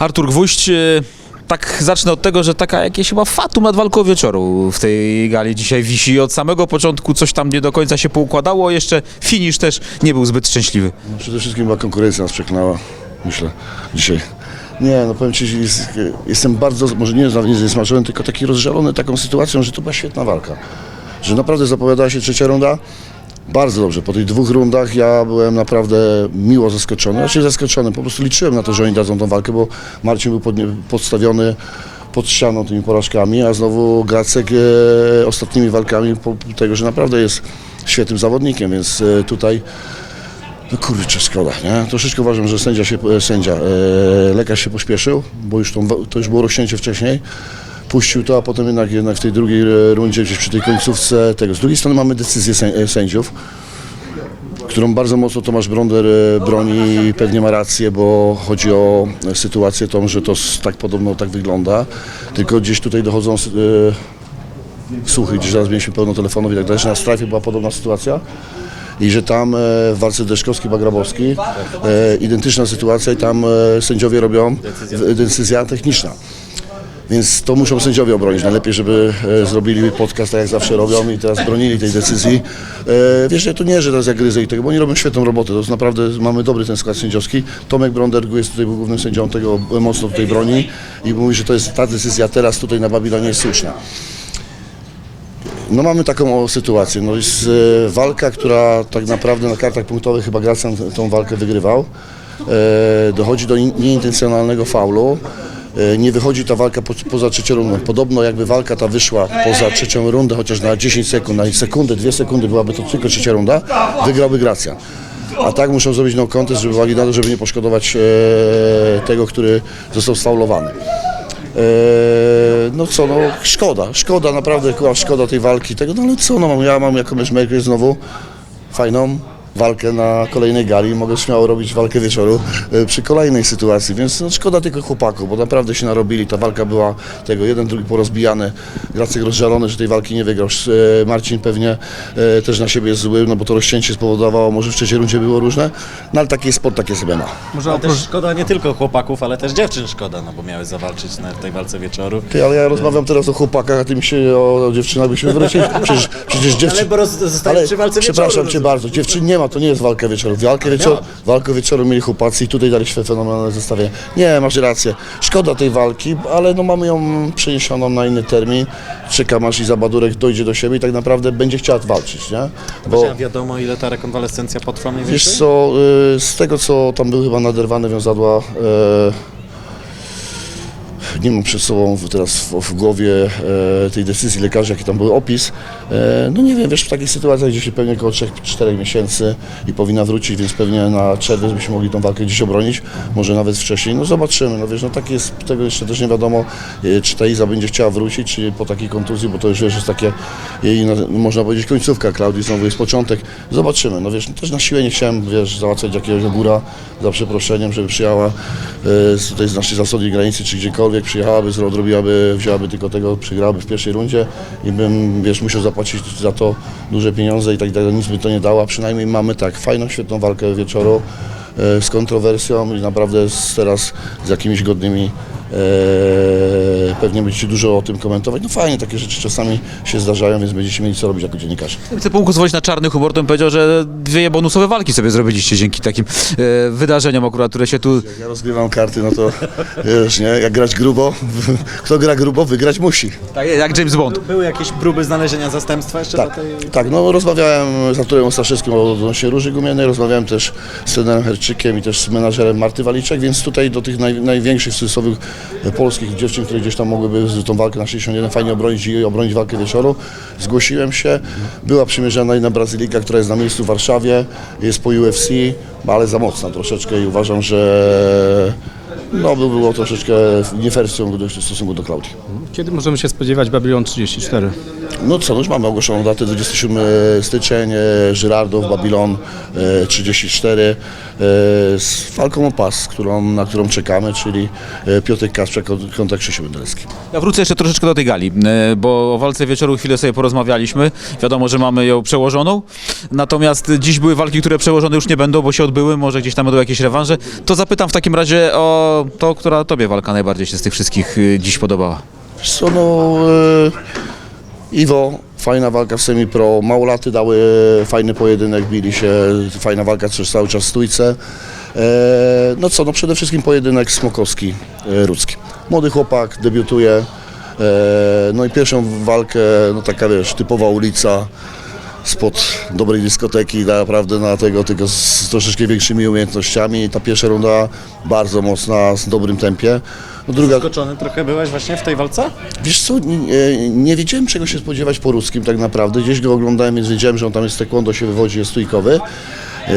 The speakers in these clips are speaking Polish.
Artur Gwóźdź, e, tak zacznę od tego, że taka jakieś chyba fatum nad walką wieczoru w tej gali dzisiaj wisi. Od samego początku coś tam nie do końca się poukładało, jeszcze finisz też nie był zbyt szczęśliwy. No, przede wszystkim chyba konkurencja nas przekonała, myślę, dzisiaj. Nie, no powiem Ci, jest, jestem bardzo, może nie, nie zniesmaczony, tylko taki rozżalony taką sytuacją, że to była świetna walka. Że naprawdę zapowiadała się trzecia runda. Bardzo dobrze. Po tych dwóch rundach ja byłem naprawdę miło zaskoczony. Znaczy zaskoczony, po prostu liczyłem na to, że oni dadzą tą walkę, bo Marcin był pod, podstawiony pod ścianą tymi porażkami, a znowu Gracek e, ostatnimi walkami po tego, że naprawdę jest świetnym zawodnikiem, więc e, tutaj no kurczę, szkoda, nie? Troszeczkę uważam, że sędzia, się, e, sędzia e, lekarz się pośpieszył, bo już tą, to już było rozcięcie wcześniej. Puścił to, a potem jednak, jednak w tej drugiej e, rundzie, gdzieś przy tej końcówce tego. Z drugiej strony mamy decyzję e, sędziów, którą bardzo mocno Tomasz Bronder e, broni i pewnie ma rację, bo chodzi o sytuację tą, że to tak podobno tak wygląda. Tylko gdzieś tutaj dochodzą słuchy, gdzieś zaraz mieliśmy pełno telefonów i tak dalej, że na strajfie była podobna sytuacja i że tam w walce Deszkowski-Bagrabowski identyczna sytuacja i tam sędziowie robią decyzja techniczna. Więc to muszą sędziowie obronić. Najlepiej, żeby e, zrobili podcast tak jak zawsze robią i teraz bronili tej decyzji. E, wiesz, że to nie, że teraz ja gryzę i tego, bo oni robią świetną robotę. To jest naprawdę, mamy dobry ten skład sędziowski. Tomek Brondergu jest tutaj głównym sędzią tego, e, mocno tutaj broni i mówi, że to jest ta decyzja teraz tutaj na Babilonie jest słuszna. No mamy taką sytuację. No jest walka, która tak naprawdę na kartach punktowych chyba Gracjan tą walkę wygrywał. Dochodzi do in, nieintencjonalnego faulu. E, nie wychodzi ta walka po, poza trzecią rundę. Podobno jakby walka ta wyszła poza trzecią rundę, chociaż na 10 sekund, na sekundę, dwie sekundy byłaby to tylko trzecia runda, wygrałby Gracjan. A tak muszą zrobić no contest, żeby wali żeby nie poszkodować e, tego, który został sfaulowany. Eee, no co, no szkoda, szkoda, naprawdę szkoda tej walki, tego, no ale co, no mam, ja mam jako matchmaker znowu fajną walkę na kolejnej gali, mogę śmiało robić walkę wieczoru e, przy kolejnej sytuacji, więc no, szkoda tylko chłopaków, bo naprawdę się narobili, ta walka była tego, jeden, drugi porozbijany, Gracek rozżalony, że tej walki nie wygrał, E, Marcin pewnie e, też na siebie jest zły, no bo to rozcięcie spowodowało, może w trzeciej rundzie było różne, no ale taki jest sport, takie sobie ma. Może też szkoda nie tylko chłopaków, ale też dziewczyn szkoda, no bo miały zawalczyć na tej walce wieczoru. Ty, ale ja rozmawiam teraz o chłopakach, a ty mi się o, o dziewczynach byśmy wrócili. Przecież, przecież dziewczyn... Ale bo roz- zostaje przy walce wieczoru, Przepraszam cię rozumiem. bardzo, dziewczyn nie ma, to nie jest walka wieczoru. Walkę wieczoru, walkę wieczoru mieli chłopacy i tutaj dali świetne fenomenalne zestawienie. Nie, masz rację. Szkoda tej walki, ale no mamy ją przeniesioną na inny termin. Czekam aż Iza Badurek dojdzie do siebie i tak naprawdę będzie chciała walczyć, nie? Bo... Bo... wiadomo ile ta rekonwalescencja potrwa mniej Wiesz więcej? co, y, z tego co tam był chyba naderwane wiązadła, e, nie mam przed sobą teraz w, w głowie e, tej decyzji lekarzy, jaki tam był opis. E, no nie wiem, wiesz, w takich sytuacjach się pewnie około 3-4 miesięcy i powinna wrócić, więc pewnie na czerwiec byśmy mogli tą walkę gdzieś obronić, może nawet wcześniej. No zobaczymy, no wiesz, no tak jest, tego jeszcze też nie wiadomo, e, czy ta Iza będzie chciała wrócić, czy po takiej kontuzji, bo to już wiesz, jest takie jej, no, można powiedzieć, końcówka Klaudii, znowu jest początek. Zobaczymy, no wiesz, no, też na siłę nie chciałem, wiesz, załatwiać jakiegoś góra za przeproszeniem, żeby przyjechała e, tutaj z naszej zachodniej granicy, czy gdziekolwiek przyjechałaby, odrobiłaby, wzięłaby tylko tego, przegrałaby w pierwszej rundzie i bym, wiesz, musiał zapłacić za to duże pieniądze i tak dalej, nic by to nie dało, przynajmniej mamy tak, fajną, świetną walkę wieczoru e, z kontrowersją i naprawdę z, teraz z jakimiś godnymi e, pewnie będziecie dużo o tym komentować. No fajnie, takie rzeczy czasami się zdarzają, więc będziecie mieli co robić jako dziennikarze. Chcę pozwolić na czarny humor, to bym powiedział, że dwie bonusowe walki sobie zrobiliście dzięki takim e, wydarzeniom akurat, które się tu... Jak ja rozgrywam karty, no to wiesz, nie, jak grać grubo, kto gra grubo, wygrać musi. Tak, jak James Bond. Były jakieś próby znalezienia zastępstwa jeszcze Tak, do tej... tak, no rozmawiałem z Arturem Ostaszewskim odnośnie Róży Gumiennej, rozmawiałem też z trenerem Herczykiem i też z menażerem Marty Waliczek, więc tutaj do tych naj, największych w cudzysłowie polskich dziewczyn, które gdzieś tam mogłyby tą walkę na 61 fajnie obronić i obronić walkę wieczoru, zgłosiłem się. Była przymierzana jedna Brazylika, która jest na miejscu w Warszawie, jest po UFC, ale za mocna troszeczkę i uważam, że no, by było troszeczkę nie w stosunku do Klaudii. Kiedy możemy się spodziewać Babylon 34? No co, no już mamy ogłoszoną datę 27 styczeń, e, Żyrardów, Babilon e, 34 e, z walką o pas, którą, na którą czekamy, czyli e, Piotr Kasprzak kont- kontra Krzysiu Bendelski. Ja wrócę jeszcze troszeczkę do tej gali, e, bo o walce wieczoru chwilę sobie porozmawialiśmy. Wiadomo, że mamy ją przełożoną. Natomiast dziś były walki, które przełożone już nie będą, bo się odbyły, może gdzieś tam będą jakieś rewanże. To zapytam w takim razie o to, która tobie walka najbardziej się z tych wszystkich e, dziś podobała. Wiesz co, no e, Iwo, fajna walka w semi-pro, małolaty dały fajny pojedynek, bili się, fajna walka cały czas w stójce. E, no co, no przede wszystkim pojedynek Smokowski, e. Młody chłopak, debiutuje, e, no i pierwszą walkę, no taka wiesz, typowa ulica, spod dobrej dyskoteki, naprawdę na tego, tylko z troszeczkę większymi umiejętnościami. Ta pierwsza runda bardzo mocna, z dobrym tempie. No druga, Zaskoczony trochę byłeś właśnie w tej walce? Wiesz co, nie, nie wiedziałem czego się spodziewać po ruskim tak naprawdę. Gdzieś go oglądałem, więc wiedziałem, że on tam jest taekwondo, się wywodzi, jest stójkowy. E,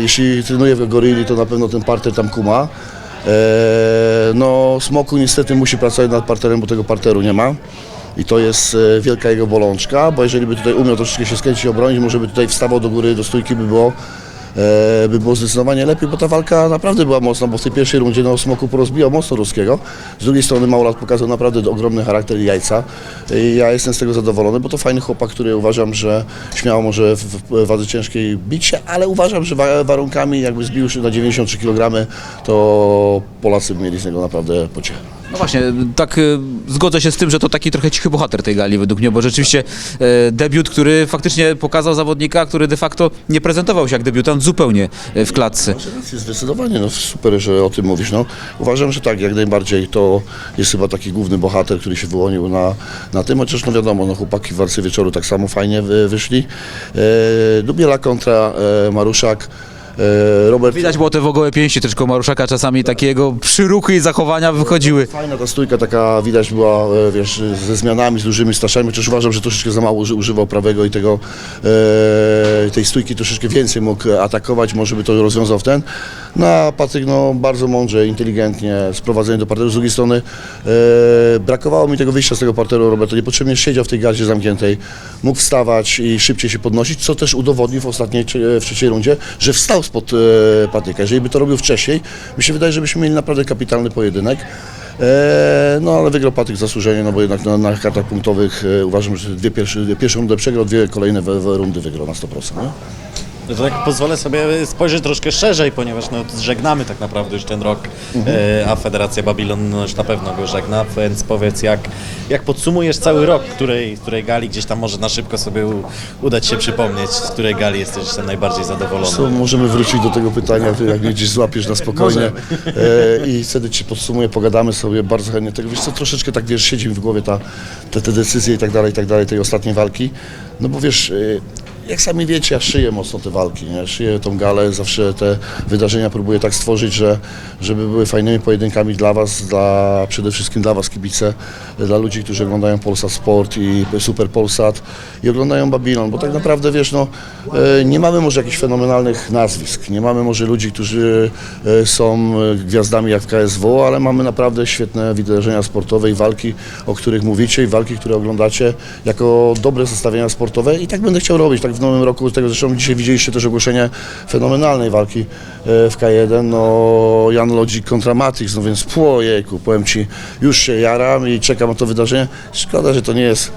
jeśli trenuje w Gorilli, to na pewno ten parter tam kuma. E, no, Smoku niestety musi pracować nad parterem, bo tego parteru nie ma. I to jest e, wielka jego bolączka, bo jeżeli by tutaj umiał troszeczkę się skręcić i obronić, może by tutaj wstawał do góry, do stójki by było e, by było zdecydowanie lepiej, bo ta walka naprawdę była mocna, bo w tej pierwszej rundzie no, Smoku porozbijał mocno Ruskiego. Z drugiej strony Małolat pokazał naprawdę ogromny charakter jajca. I ja jestem z tego zadowolony, bo to fajny chłopak, który uważam, że śmiało może w, wadze ciężkiej bić się, ale uważam, że wa- warunkami jakby zbił się na 93 kg, to Polacy mieli z niego naprawdę pociechę. No właśnie, tak e, zgodzę się z tym, że to taki trochę cichy bohater tej gali według mnie, bo rzeczywiście e, debiut, który faktycznie pokazał zawodnika, który de facto nie prezentował się jak debiutant zupełnie e, w klatce. Rację, Zdecydowanie, no super, że o tym mówisz. No, uważam, że tak, jak najbardziej to jest chyba taki główny bohater, który się wyłonił na, na tym, chociaż no wiadomo, no, chłopaki w walce wieczoru tak samo fajnie wy, wyszli. E, Dubiela kontra e, Maruszak. E, Robert Widać było te wogołe pięści też koło Maruszaka, czasami takiego przyruchy i zachowania wychodziły. Fajna ta stójka taka widać była, e, wiesz, ze zmianami, z dużymi staszami, chociaż uważam, że troszeczkę za mało uży- używał prawego i tego, e, tej stójki troszeczkę więcej mógł atakować, może by to rozwiązał w ten. No a Patryk no, bardzo mądrze, inteligentnie sprowadzenie do parteru. Z drugiej strony e, brakowało mi tego wyjścia z tego parteru Roberto, niepotrzebnie siedział w tej gardzie zamkniętej, mógł wstawać i szybciej się podnosić, co też udowodnił w ostatniej, czy- w trzeciej rundzie, że wstał spod e, Patryka. Jeżeli by to robił wcześniej, mi się wydaje, że byśmy mieli naprawdę kapitalny pojedynek. E, no ale wygrał Patryk zasłużenie, no bo jednak na, na kartach punktowych e, uważam, że dwie pierwsze, pierwszą rundę przegrał, dwie kolejne we, we rundy wygrał na 100%. Nie? To tak pozwolę sobie spojrzeć troszkę szerzej, ponieważ no, żegnamy tak naprawdę już ten rok, e, a Federacja Babilon no, już na pewno go żegna, więc powiedz jak, jak podsumujesz cały rok, której, której gali gdzieś tam może na szybko sobie u, udać się przypomnieć, z której gali jesteś jeszcze najbardziej zadowolony? Co, możemy wrócić do tego pytania, ty jak mnie gdzieś złapiesz na spokojnie e, i wtedy ci podsumuję, pogadamy sobie bardzo chętnie tego. Wiesz co, troszeczkę tak wiesz, siedzi mi w głowie ta, te, te decyzje i tak dalej, i tak dalej, tej ostatniej walki. No bo wiesz, e, jak sami wiecie, ja szyję mocno te walki, nie? szyję tą galę, zawsze te wydarzenia próbuję tak stworzyć, że, żeby były fajnymi pojedynkami dla Was, dla, przede wszystkim dla Was kibice, dla ludzi, którzy oglądają Polsat Sport i Super Polsat i oglądają Babilon, bo tak naprawdę wiesz, no, e, nie mamy może jakichś fenomenalnych nazwisk, nie mamy może ludzi, którzy e, są e, gwiazdami jak KSW, ale mamy naprawdę świetne wydarzenia sportowe i walki, o których mówicie i walki, które oglądacie jako dobre zestawienia sportowe i tak będę chciał robić, tak w nowym roku, tego zresztą dzisiaj widzieliście też ogłoszenie fenomenalnej walki e, w K1, no Jan Lodzik kontra Matrix, no więc po jejku, powiem Ci, już się jaram i czekam na to wydarzenie, szkoda, że to nie jest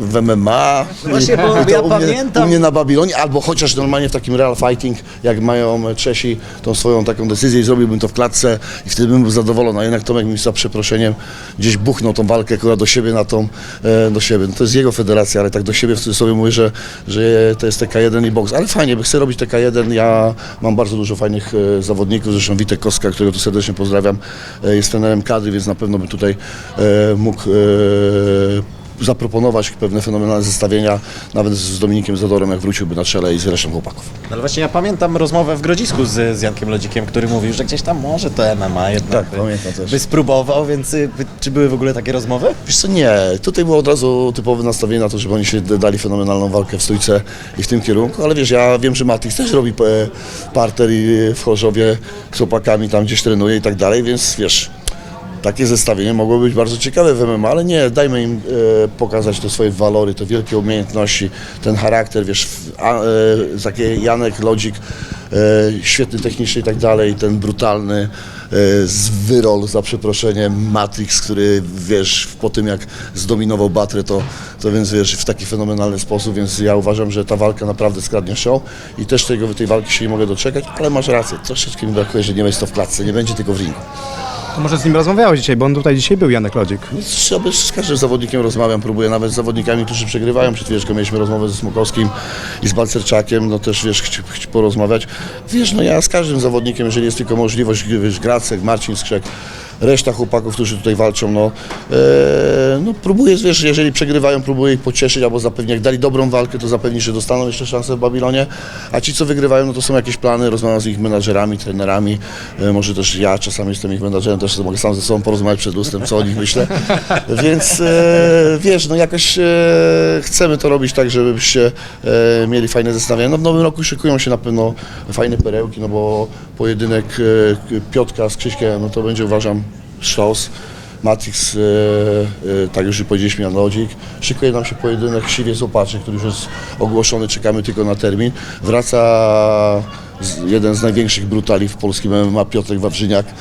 w MMA. właśnie, bo ja u mnie, pamiętam- U mnie na Babilonie, albo chociaż normalnie w takim real fighting, jak mają Czesi tą swoją taką decyzję i zrobiłbym to w klatce i wtedy bym był zadowolony. A jednak Tomek mi za przeproszeniem gdzieś buchnął tą walkę akurat do siebie na tą, e, do siebie. No to jest jego federacja, ale tak do siebie w cudzysłowie mówię, że, że to jest TK1 i boks. Ale fajnie, bo chcę robić TK1. Ja mam bardzo dużo fajnych e, zawodników, zresztą Witek Koska, którego tu serdecznie pozdrawiam, e, jest trenerem kadry, więc na pewno by tutaj e, mógł e, zaproponować pewne fenomenalne zestawienia, nawet z Dominikiem Zadorem, jak wróciłby na czele i z resztą chłopaków. No ale właśnie ja pamiętam rozmowę w Grodzisku z, z Jankiem Lodzikiem, który mówił, że gdzieś tam może to MMA jednak Tak, by, pamiętam też. by spróbował, więc y, by, czy były w ogóle takie rozmowy? Wiesz co, nie, tutaj było od razu typowe nastawienie na to, żeby oni się dali fenomenalną walkę w stójce i w tym kierunku, ale wiesz, ja wiem, że Matix też robi e, parter i w Chorzowie z chłopakami tam gdzieś trenuje i tak dalej, więc wiesz, takie zestawienie mogło być bardzo ciekawe w MMA, ale nie, dajmy im e, pokazać te swoje walory, te wielkie umiejętności, ten charakter, wiesz, a, e, takie Janek Lodzik, e, świetny technicznie i tak dalej, ten brutalny e, z wyrol, za przeproszeniem, Matrix, który, wiesz, po tym jak zdominował Batrę, to, to więc, wiesz, w taki fenomenalny sposób, więc ja uważam, że ta walka naprawdę skradnie show i też tego, tej walki się nie mogę doczekać, ale masz rację, troszeczkę mi brakuje, że nie będzie to w klatce, nie będzie tylko w ringu. To może z nim rozmawiałeś dzisiaj, bo on tutaj dzisiaj był, Janek Lodzik. Ja z każdym zawodnikiem rozmawiam, próbuję nawet z zawodnikami, którzy przegrywają. Przed chwileczką mieliśmy rozmowę ze Smokowskim i z Balcerczakiem, no też wiesz, chci, chci porozmawiać. Wiesz, no ja z każdym zawodnikiem, jeżeli jest tylko możliwość, wiesz, Gracek, Marcin Skrzek, reszta chłopaków, którzy tutaj walczą, no, e, no próbuję, wiesz, jeżeli przegrywają, próbuję ich pocieszyć albo zapewnić, jak dali dobrą walkę, to zapewnić, że dostaną jeszcze szansę w Babilonie, a ci, co wygrywają, no to są jakieś plany, rozmawiam z ich menadżerami, trenerami, e, może też ja czasami jestem ich menadżerem, też mogę sam ze sobą porozmawiać przed lustrem, co o nich myślę, więc e, wiesz, no jakoś e, chcemy to robić tak, żebyście e, mieli fajne zestawienia. No w nowym roku szykują się na pewno fajne perełki, no bo pojedynek e, Piotka z Krzyśkiem, no to będzie uważam sztos. Matrix, e, e, tak już powiedzieliśmy, Jan Lodzik. Szykuje nam się pojedynek Siwiec Opaczy, który już jest ogłoszony, czekamy tylko na termin. Wraca z, jeden z największych brutali w polskim MMA, Piotrek Wawrzyniak. E,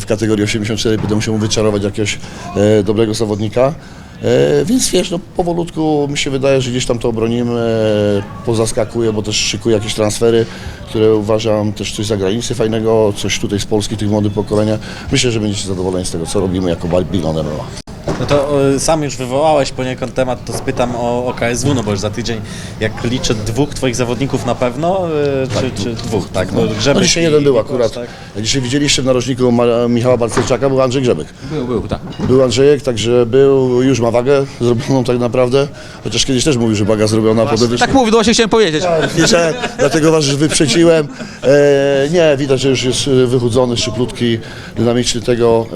w kategorii 84 będę musiał mu wyczarować jakiegoś e, dobrego zawodnika. E, więc wiesz, no powolutku mi się wydaje, że gdzieś tam to obronimy, pozaskakuje, bo też szykuje jakieś transfery, które uważam też coś z zagranicy fajnego, coś tutaj z Polski, tych młodych pokolenia. Myślę, że będziecie zadowoleni z tego, co robimy jako Bilon MMA. No to e, sam już wywołałeś poniekąd temat, to spytam o, o KSW, no bo już za tydzień, jak liczę, dwóch twoich zawodników na pewno, e, czy, czy dwóch, tak? No Grzebek dzisiaj i- jeden był i akurat. Kosz, tak? Jak dzisiaj widzieliście w narożniku Ma- Michała Barcelczaka, był Andrzej Grzebek. Był, był, tak. Był Andrzejek, także był, już ma wagę zrobioną tak naprawdę, chociaż kiedyś też mówił, że waga zrobiona podobnie. Tak mówię, no właśnie chciałem powiedzieć. Wiecie, dlatego was wyprzedziłem. E, nie, widać, że już jest e, wychudzony, szczyplutki, dynamiczny tego.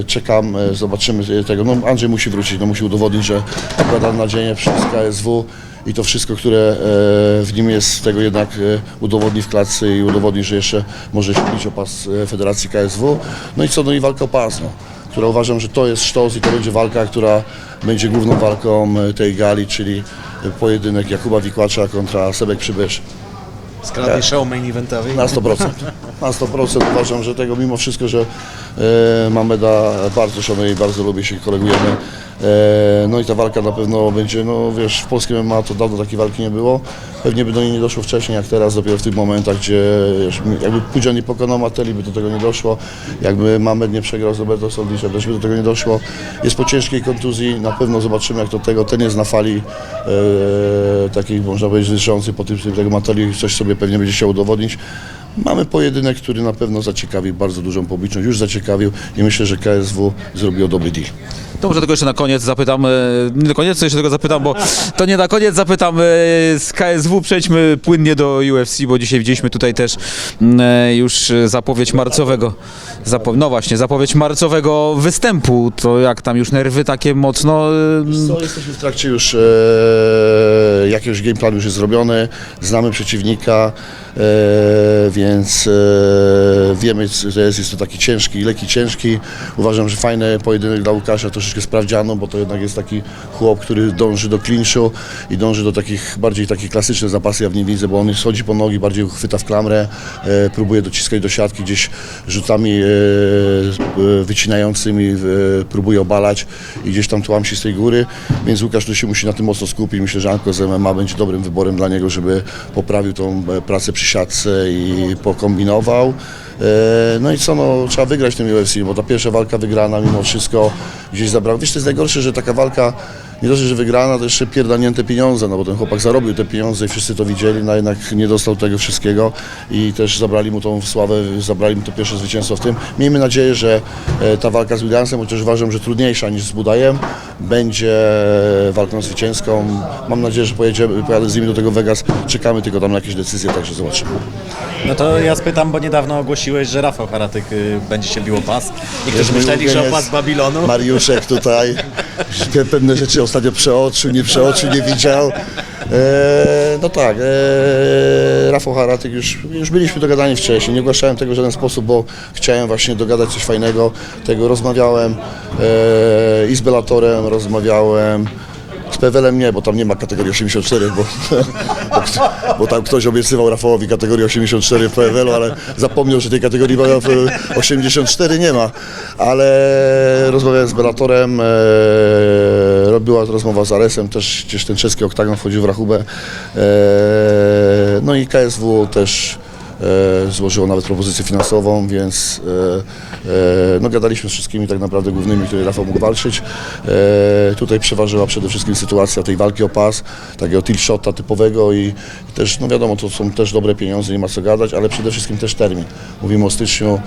E, czekam, e, zobaczymy e, tego. No, Andrzej musi wrócić, no, musi udowodnić, że pokłada nadzieję przez KSW i to wszystko, które e, w nim jest, tego jednak e, udowodni w klatce i udowodni, że jeszcze może bić o pas e, Federacji KSW. No i co, no i walka o pas, no, która uważam, że to jest sztos i to będzie walka, która będzie główną walką e, tej gali, czyli pojedynek Jakuba Wikłacza kontra Sebek Przybysz. Skradnie show main eventowy. Na 100%. Na 100% uważam, że tego mimo wszystko, że e, Mameda bardzo szanuję i bardzo lubię się kolegujemy. E, no i ta walka na pewno będzie, no wiesz, w polskim MMA to dawno takiej walki nie było. Pewnie by do niej nie doszło wcześniej jak teraz, dopiero w tych momentach, gdzie wiesz, jakby Pudzian nie pokonał Mateli, by do tego nie doszło. Jakby Mamed nie przegrał z Roberto Soldiszem, też by do tego nie doszło. Jest po ciężkiej kontuzji, na pewno zobaczymy jak do tego. Ten jest na fali e, takiej, można powiedzieć, zwyższącej po tym, tego Mateli, coś sobie pewnie będzie chciał udowodnić. Mamy pojedynek, który na pewno zaciekawił bardzo dużą publiczność, już zaciekawił i myślę, że KSW zrobił dobry deal. To może tylko jeszcze na koniec zapytam, e, nie na koniec, to jeszcze tego zapytam, bo to nie na koniec zapytam e, z KSW, przejdźmy płynnie do UFC, bo dzisiaj widzieliśmy tutaj też mm, e, już zapowiedź marcowego, zapo- no właśnie, zapowiedź marcowego występu, to jak tam już nerwy takie mocno, Co, jesteśmy w trakcie już e, jakiegoś game planu już jest zrobiony, znamy przeciwnika, e, więc e, wiemy, że jest, jest to taki ciężki, lekki ciężki. Uważam, że fajny pojedynek dla Łukasza, troszeczkę sprawdziano, bo to jednak jest taki chłop, który dąży do klinczu i dąży do takich bardziej takich klasycznych zapasy, ja w nim widzę, bo on schodzi po nogi, bardziej chwyta w klamrę, e, próbuje dociskać do siatki, gdzieś rzutami e, e, wycinającymi e, próbuje obalać i gdzieś tam tłamsi z tej góry, więc Łukasz tu się musi na tym mocno skupić. Myślę, że Anko z MMA będzie dobrym wyborem dla niego, żeby poprawił tą e, pracę przy siatce i pokombinował. E, No i co, no, trzeba wygrać w tym UFC, bo ta pierwsza walka wygrana mimo wszystko gdzieś zabrała. Wiesz, to jest najgorsze, że taka walka nie dość, że wygrana, to jeszcze pierdanięte pieniądze, no bo ten chłopak zarobił te pieniądze i wszyscy to widzieli, no jednak nie dostał tego wszystkiego i też zabrali mu tą sławę, zabrali mu to pierwsze zwycięstwo w tym. Miejmy nadzieję, że e, ta walka z Williamsem, chociaż uważam, że trudniejsza niż z Budajem, będzie walką zwycięską. Mam nadzieję, że pojedziemy, pojadę z nimi do tego Vegas, czekamy tylko tam na jakieś decyzje, także zobaczymy. No to ja spytam, bo niedawno ogłosiłeś, że Rafał Haratyk y, będzie się bił o pas. Niektórzy myśleli, że o pas Babilonu. Mariuszek tutaj, Pewne rzeczy ostatnio przeoczył, nie przeoczył, nie widział. E, no tak, e, Rafał Haratyk, już, już byliśmy dogadani wcześniej, nie ogłaszałem tego w żaden sposób, bo chciałem właśnie dogadać coś fajnego, tego rozmawiałem e, i z Bellatorem, rozmawiałem z Pewelem nie, bo tam nie ma kategorii 84, bo, bo, bo tam ktoś obiecywał Rafałowi kategorię 84 w PWL-u, ale zapomniał, że tej kategorii w 84 nie ma. Ale rozmawiałem z Bellatorem, e, była rozmowa z Aresem, też gdzieś ten czeski oktagon wchodził w rachubę. E, no i KSW też złożyło nawet propozycję finansową, więc e, e, no, gadaliśmy z wszystkimi tak naprawdę głównymi, które Rafał mógł walczyć. E, tutaj przeważyła przede wszystkim sytuacja tej walki o pas, takiego tilt shota typowego i, też, no wiadomo, to są też dobre pieniądze, nie ma co gadać, ale przede wszystkim też termin. Mówimy o styczniu,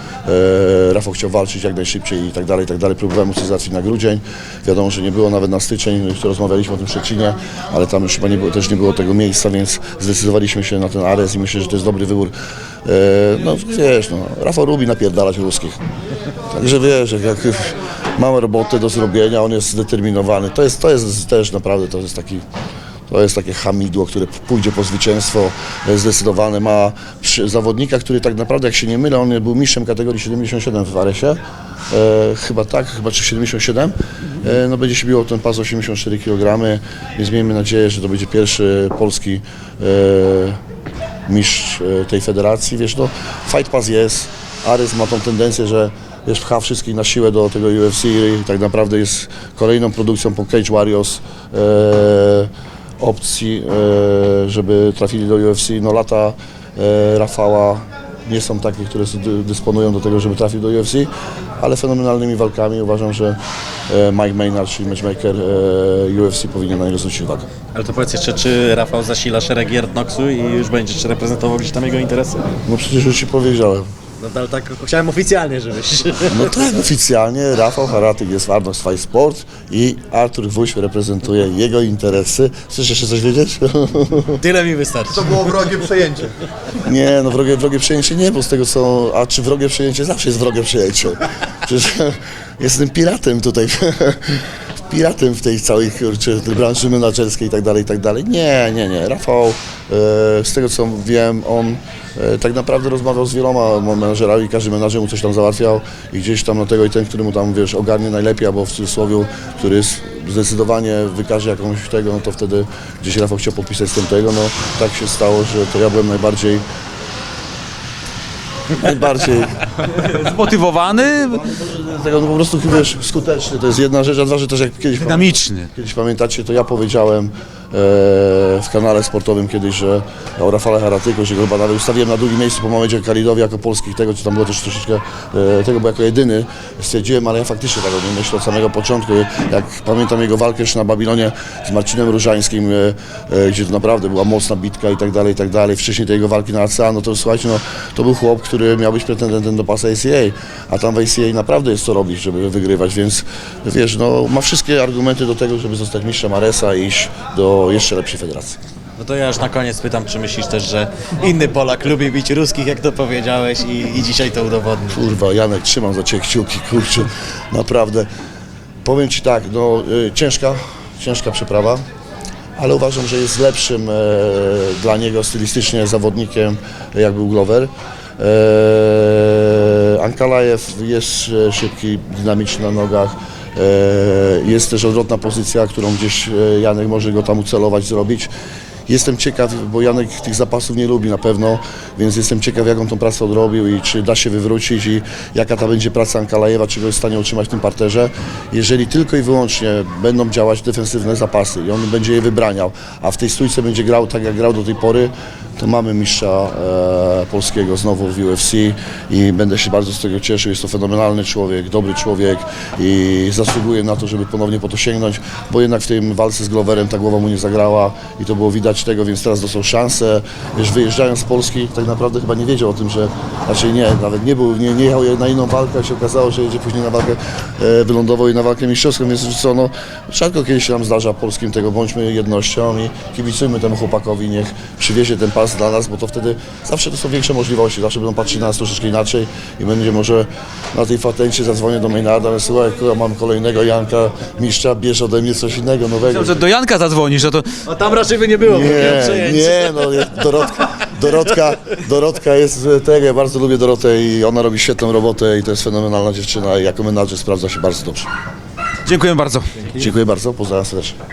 e, Rafał chciał walczyć jak najszybciej i tak dalej, i tak dalej. Próbowałem załatwić na grudzień, wiadomo, że nie było nawet na styczeń, już rozmawialiśmy o tym Szczecinie, ale tam już chyba nie było, też nie było tego miejsca, więc zdecydowaliśmy się na ten Ares i myślę, że to jest dobry wybór. E, no wiesz, no, Rafał lubi napierdalać ruskich. Także wiesz, jak, jak mamy robotę do zrobienia, on jest zdeterminowany. To jest, to jest też naprawdę, to jest taki to jest takie hamidło, które pójdzie po zwycięstwo e, zdecydowane. Ma zawodnika, który tak naprawdę, jak się nie mylę, on był mistrzem kategorii 77 w Aresie. E, chyba tak, chyba czy 77. E, no będzie się biło ten pas 84 kg, więc miejmy nadzieję, że to będzie pierwszy polski e, mistrz e, tej federacji. Wiesz, no, Fight Pass jest, Ares ma tą tendencję, że wiesz, pcha wszystkich na siłę do tego UFC i tak naprawdę jest kolejną produkcją po Cage Warriors e, opcji, e, żeby trafili do UFC. No lata e, Rafała nie są takie, które dy- dysponują do tego, żeby trafić do UFC, ale fenomenalnymi walkami uważam, że e, Mike Maynard, czyli matchmaker e, UFC powinien na niego zwrócić uwagę. Ale to powiedz jeszcze, czy Rafał zasila szereg Noxu i już będziesz reprezentował gdzieś tam jego interesy? No przecież już Ci powiedziałem. No ale tak chciałem oficjalnie, żebyś... No tak, oficjalnie Rafał Haratyk jest w Arnold Fight Sport i Artur Wuś reprezentuje jego interesy. Chcesz jeszcze coś wiedzieć? Tyle mi wystarczy. To było wrogie przejęcie. Nie, no wrogie, wrogie przejęcie nie, bo z tego co... A czy wrogie przejęcie? Zawsze jest wrogie przejęcie. Przecież jestem piratem tutaj. Piratem w tej całej kurczę, branży menadżerskiej i tak dalej, i tak dalej. Nie, nie, nie. Rafał, e, z tego co wiem, on e, tak naprawdę rozmawiał z wieloma menadżerami, każdy menadżer mu coś tam załatwiał i gdzieś tam na tego i ten, który mu tam, wiesz, ogarnie najlepiej, albo w cudzysłowie, który jest zdecydowanie wykaże jakąś tego, no to wtedy gdzieś Rafał chciał podpisać z tym tego, no tak się stało, że to ja byłem najbardziej najbardziej. Zmotywowany, tego no po prostu wiesz, skuteczny, to jest jedna rzecz, a dwa, że też jak kiedyś dynamiczny. Kiedyś pamiętacie, to ja powiedziałem w kanale sportowym kiedyś, że o Rafale Haratyku, że go chyba nawet ustawiłem na drugim miejscu po momencie Kalidowi jako polskich tego, czy tam było też troszeczkę e, tego, bo jako jedyny stwierdziłem, ale ja faktycznie tak o myślę od samego początku. Jak pamiętam jego walkę jeszcze na Babilonie z Marcinem Różańskim, e, e, gdzie to naprawdę była mocna bitka i tak dalej, i tak dalej. Wcześniej tej jego walki na ACA, no to słuchajcie, no, to był chłop, który miał być pretendentem do pasa ACA, a tam w ACA naprawdę jest co robić, żeby wygrywać, więc wiesz, no, ma wszystkie argumenty do tego, żeby zostać mistrzem Aresa i iść do jeszcze lepszej federacji. No to ja już na koniec pytam, czy myślisz też, że inny Polak lubi bić ruskich, jak to powiedziałeś i, i dzisiaj to udowodnił. Kurwa, Janek, trzymam za Ciebie kciuki, kurczę, naprawdę. Powiem Ci tak, no y, ciężka, ciężka przeprawa, ale uważam, że jest lepszym e, dla niego stylistycznie zawodnikiem, jak był Glover. E, Ankalajew jest e, szybki, dynamiczny na nogach. E, jest też odwrotna pozycja, którą gdzieś e, Janek może go tam ucelować, zrobić. Jestem ciekaw, bo Janek tych zapasów nie lubi na pewno, więc jestem ciekaw, jak on tą pracę odrobił i czy da się wywrócić i jaka ta będzie praca Ankalajewa, czy go jest w stanie utrzymać w tym parterze. Jeżeli tylko i wyłącznie będą działać defensywne zapasy i on będzie je wybraniał, a w tej stójce będzie grał tak, jak grał do tej pory, to mamy mistrza e, polskiego znowu w UFC i będę się bardzo z tego cieszył. Jest to fenomenalny człowiek, dobry człowiek i zasługuje na to, żeby ponownie po to sięgnąć, bo jednak w tym walce z Gloverem ta głowa mu nie zagrała i to było widać dać tego, więc teraz dostał szansę. Wiesz, wyjeżdżając z Polski, tak naprawdę chyba nie wiedział o tym, że raczej nie, nawet nie był, nie, nie jechał na inną walkę, a się okazało, że jedzie później na walkę, e, wylądował i na walkę mistrzowską, więc co, no, rzadko kiedyś się nam zdarza polskim tego, bądźmy jednością i kibicujmy temu chłopakowi, niech przywiezie ten pas dla nas, bo to wtedy zawsze to są większe możliwości, zawsze będą patrzeć na nas troszeczkę inaczej i będzie może na tej fatencie zadzwonię do Maynarda, mówię, słuchaj, kurwa, mam kolejnego Janka, mistrza, bierz ode mnie coś innego, nowego. Myślałem, że do Janka zadzwonisz, to A tam raczej by nie było Nie, nie, no jest Dorotka, Dorotka, Dorotka jest e, tego, ja bardzo lubię Dorotę i ona robi świetną robotę i to jest fenomenalna dziewczyna i jako menadżer sprawdza się bardzo dobrze. dziękuję bardzo. Dziękuję bardzo, pozdrawiam serdecznie.